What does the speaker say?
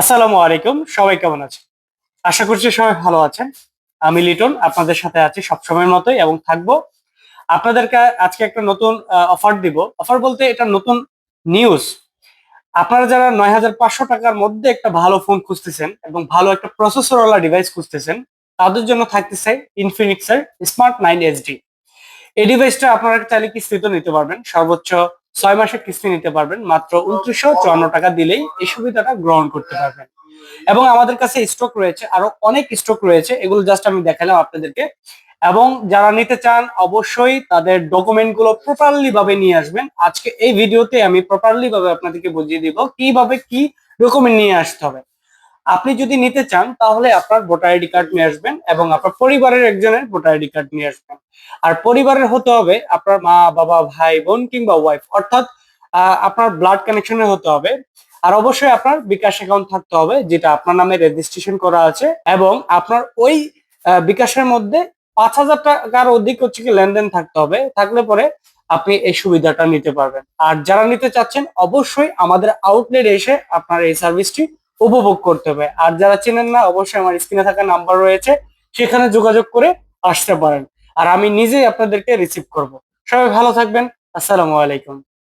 আসসালামু আলাইকুম, সবাই কেমন আছেন? আশা করছি সবাই ভালো আছেন। আমি লিটন, আপনাদের সাথে আছি সবসময়ের মতোই এবং থাকব। আপনাদেরকে আজকে একটা নতুন অফার দিব। অফার বলতে এটা নতুন নিউজ আপনারা যারা নয় হাজার পাঁচশো টাকার মধ্যে একটা ভালো ফোন খুঁজতেছেন এবং ভালো একটা প্রসেসরওয়ালা ডিভাইস খুঁজতেছেন, তাদের জন্য থাকতেছে ইনফিনিক্সের স্মার্ট নাইন এইচডি এই ডিভাইসটা আপনারা চাইলে কিস্তিতে নিতে পারবেন? সর্বোচ্চ ছয় মাসের কিস্তি নিতে পারবেন, মাত্র উনত্রিশশো চুয়ান্ন টাকা দিলেই এই সুবিধাটা গ্রহণ করতে পারবেন। এবং আমাদের কাছে স্টক রয়েছে, আরও অনেক স্টক রয়েছে, এগুলো জাস্ট আমি দেখালাম আপনাদেরকে। এবং যারা নিতে চান, অবশ্যই তাদের ডকুমেন্টগুলো প্রপারলি ভাবে নিয়ে আসবেন। আজকে এই ভিডিওতে আমি প্রপারলি ভাবে আপনাদেরকে বুঝিয়ে দিব কীভাবে কি ডকুমেন্ট নিয়ে আসতে হবে। আপনি যদি নিতে চান, তাহলে আপনার ভোটার আইডি কার্ড নিয়ে আসবেন এবং আপনার পরিবারের একজনের ভোটার আইডি কার্ড নিয়ে আসবেন। আর পরিবারের হতে হবে আপনার মা, বাবা, ভাই, বোন কিংবা ওয়াইফ অর্থাৎ আপনার ব্লাড কানেকশনের হতে হবে। আর অবশ্যই আপনার বিকাশ অ্যাকাউন্ট থাকতে হবে, যেটা আপনার নামে রেজিস্ট্রেশন করা আছে এবং আপনার ওই বিকাশের মধ্যে পাঁচ হাজার টাকার অধিক হচ্ছে কি লেনদেন থাকতে হবে। থাকলে পরে আপনি এই সুবিধাটা নিতে পারবেন। আর যারা নিতে চাচ্ছেন, অবশ্যই আমাদের আউটলেট এসে আপনার এই সার্ভিসটি উপভোগ করতে হবে। আর যারা চেনেন না, অবশ্যই আমার স্ক্রিনে থাকা নাম্বার রয়েছে, সেখানে যোগাযোগ করে আসতে পারেন। আর আমি নিজেই আপনাদেরকে রিসিভ করব। সবাই ভালো থাকবেন। আসসালামু আলাইকুম।